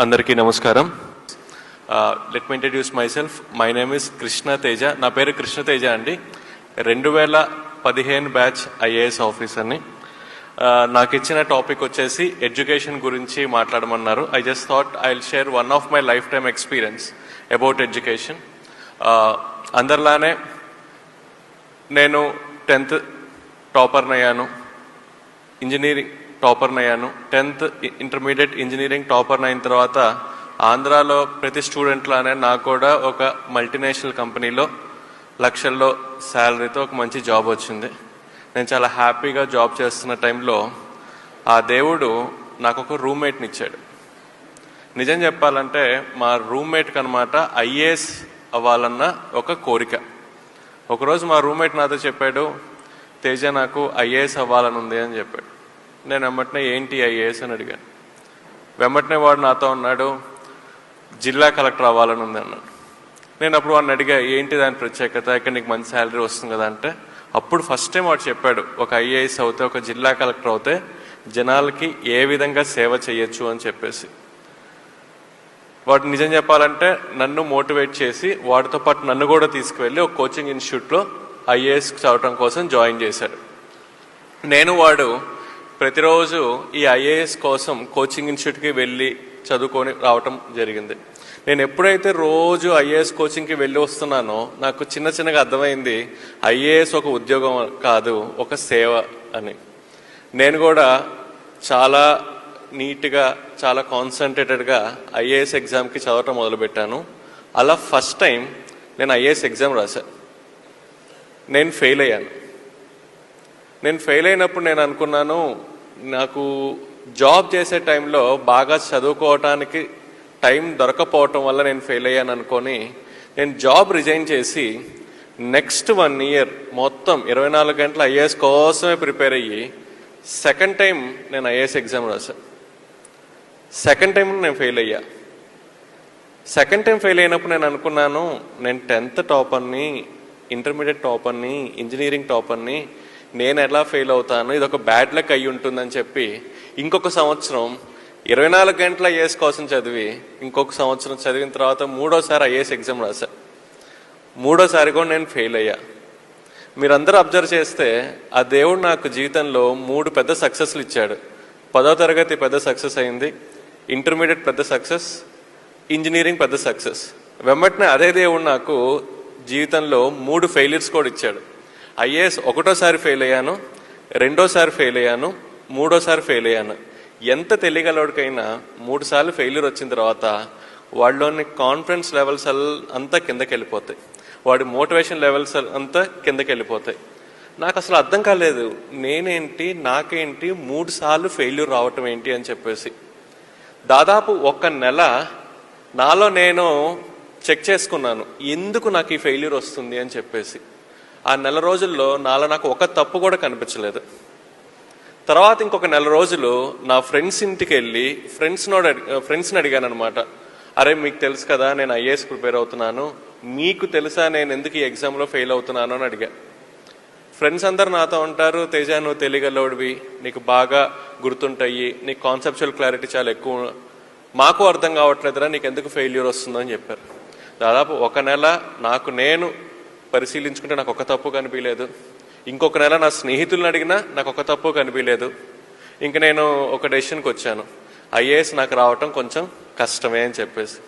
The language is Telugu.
అందరికీ నమస్కారం. Let me introduce myself my name is Krishna Teja నా పేరు కృష్ణ తేజ అండి. రెండు వేల పదిహేను బ్యాచ్ ఐఏఎస్ ఆఫీసర్ని. నాకు ఇచ్చిన టాపిక్ వచ్చేసి ఎడ్యుకేషన్ గురించి మాట్లాడమన్నారు. I just thought I will share one of my lifetime experience about education అందరిలానే నేను టెన్త్ టాపర్ని అయ్యాను. ఇంజనీరింగ్ టాపర్ని అయ్యాను టెన్త్ ఇంటర్మీడియట్ ఇంజనీరింగ్ టాపర్ని అయిన తర్వాత ఆంధ్రాలో ప్రతి స్టూడెంట్ లానే నాకు కూడా ఒక మల్టీనేషనల్ కంపెనీలో లక్షల్లో శాలరీతో ఒక మంచి జాబ్ వచ్చింది. నేను చాలా హ్యాపీగా జాబ్ చేస్తున్న టైంలో ఆ దేవుడు నాకు ఒక రూమ్మేట్ని ఇచ్చాడు నిజం చెప్పాలంటే మా రూమ్మేట్కి అనమాట ఐఏఎస్ అవ్వాలన్న ఒక కోరిక. ఒకరోజు మా రూమ్మేట్ నాతో చెప్పాడు తేజ నాకు ఐఏఎస్ అవ్వాలని ఉంది అని చెప్పాడు. నేను వెంబటనే ఏంటి ఐఏఎస్ అని అడిగాను. వెంబటనే వాడు నాతో ఉన్నాడు జిల్లా కలెక్టర్ అవ్వాలని ఉంది అన్నాడు. నేను అప్పుడు వాడిని అడిగా ఏంటి దాని ప్రత్యేకత? ఇక్కడ నీకు మంచి శాలరీ వస్తుంది కదా అంటే అప్పుడు ఫస్ట్ టైం వాడు చెప్పాడు ఒక ఐఏఎస్ అవుతే ఒక జిల్లా కలెక్టర్ అవుతే జనాలకి ఏ విధంగా సేవ చేయొచ్చు అని చెప్పేసి. వాడు నిజం చెప్పాలంటే నన్ను మోటివేట్ చేసి వాడితో పాటు నన్ను కూడా తీసుకువెళ్ళి ఒక కోచింగ్ ఇన్స్టిట్యూట్లో ఐఏఎస్ చదవటం కోసం జాయిన్ చేశాడు. నేను వాడు ప్రతిరోజు ఈ ఐఏఎస్ కోసం కోచింగ్ ఇన్స్టిట్యూట్కి వెళ్ళి చదువుకొని రావటం జరిగింది. నేను ఎప్పుడైతే రోజు ఐఏఎస్ కోచింగ్కి వెళ్ళి వస్తున్నానో నాకు చిన్న చిన్నగా అర్థమైంది ఐఏఎస్ ఒక ఉద్యోగం కాదు ఒక సేవ అని. నేను కూడా చాలా నీట్గా చాలా కాన్సన్ట్రేటెడ్గా ఐఏఎస్ ఎగ్జామ్కి చదవటం మొదలుపెట్టాను. అలా ఫస్ట్ టైం నేను ఐఏఎస్ ఎగ్జామ్ రాశాను నేను ఫెయిల్ అయ్యాను. నేను ఫెయిల్ అయినప్పుడు నేను అనుకున్నాను నాకు జాబ్ చేసే టైంలో బాగా చదువుకోవటానికి టైం దొరకపోవటం వల్ల నేను ఫెయిల్ అయ్యాను అనుకొని నేను జాబ్ రిజైన్ చేసి నెక్స్ట్ వన్ ఇయర్ మొత్తం ఇరవై నాలుగు గంటల ఐఏఎస్ కోసమే ప్రిపేర్ అయ్యి సెకండ్ టైం నేను ఐఏఎస్ ఎగ్జామ్ రాశాను సెకండ్ టైం నేను ఫెయిల్ అయ్యా. సెకండ్ టైం ఫెయిల్ అయినప్పుడు నేను అనుకున్నాను నేను టెన్త్ టాపర్ని ఇంటర్మీడియట్ టాపర్ని ఇంజనీరింగ్ టాపర్ని నేను ఎలా ఫెయిల్ అవుతాను? ఇది ఒక బ్యాడ్ లక్ అయి ఉంటుందని చెప్పి ఇంకొక సంవత్సరం ఇరవై నాలుగు గంటల ఐఏఎస్ కోసం చదివి ఇంకొక సంవత్సరం చదివిన తర్వాత మూడోసారి ఐఏఎస్ ఎగ్జామ్ రాశా. మూడోసారి కూడా నేను ఫెయిల్ అయ్యా. మీరందరూ అబ్జర్వ్ చేస్తే ఆ దేవుడు నాకు జీవితంలో మూడు పెద్ద సక్సెస్లు ఇచ్చాడు. పదో తరగతి పెద్ద సక్సెస్ అయింది ఇంటర్మీడియట్ పెద్ద సక్సెస్ ఇంజనీరింగ్ పెద్ద సక్సెస్ వెంబటనే అదే దేవుడు నాకు జీవితంలో మూడు ఫెయిలియర్స్ కూడా ఇచ్చాడు. ఐఏఎస్ ఒకటోసారి ఫెయిల్ అయ్యాను రెండోసారి ఫెయిల్ అయ్యాను మూడోసారి ఫెయిల్ అయ్యాను. ఎంత తెలియగలవాడికైనా మూడు సార్లు ఫెయిల్యూర్ వచ్చిన తర్వాత వాళ్ళలోని కాన్ఫిడెన్స్ లెవెల్స్ అంతా కిందకి వెళ్ళిపోతాయి. వాడి మోటివేషన్ లెవెల్స్ అంతా కిందకి వెళ్ళిపోతాయి. నాకు అసలు అర్థం కాలేదు నేనేంటి నాకేంటి మూడు సార్లు ఫెయిల్యూర్ రావటం ఏంటి అని చెప్పేసి. దాదాపు ఒక నెల నాలో నేను చెక్ చేసుకున్నాను ఎందుకు నాకు ఈ ఫెయిల్యూర్ వస్తుంది అని చెప్పేసి. ఆ నెల రోజుల్లో నాలో నాకు ఒక తప్పు కూడా కనిపించలేదు. తర్వాత ఇంకొక నెల రోజులు నా ఫ్రెండ్స్ ఇంటికి వెళ్ళి ఫ్రెండ్స్ నోడు ఫ్రెండ్స్ని అడిగాను అనమాట అరే మీకు తెలుసు కదా నేను ఐఏఎస్ ప్రిపేర్ అవుతున్నాను. మీకు తెలుసా నేను ఎందుకు ఈ ఎగ్జామ్లో ఫెయిల్ అవుతున్నాను అని అడిగా. ఫ్రెండ్స్ అందరు నాతో ఉంటారు. తేజ నువ్వు తెలియగలవుడివి. నీకు బాగా గుర్తుంటాయి. నీకు కాన్సెప్చువల్ క్లారిటీ చాలా ఎక్కువ. మాకు అర్థం కావట్లేదురా నీకు ఎందుకు ఫెయిల్యూర్ వస్తుందని చెప్పారు. దాదాపు ఒక నెల నాకు నేను పరిశీలించుకుంటే నాకు ఒక తప్పు కనిపించలేదు. ఇంకొక నెల నా స్నేహితులను అడిగినా నాకు ఒక తప్పు కనిపించలేదు. ఇంక నేను ఒక డెసిషన్కి వచ్చాను. ఐఏఎస్ నాకు రావటం కొంచెం కష్టమే అని చెప్పేసి.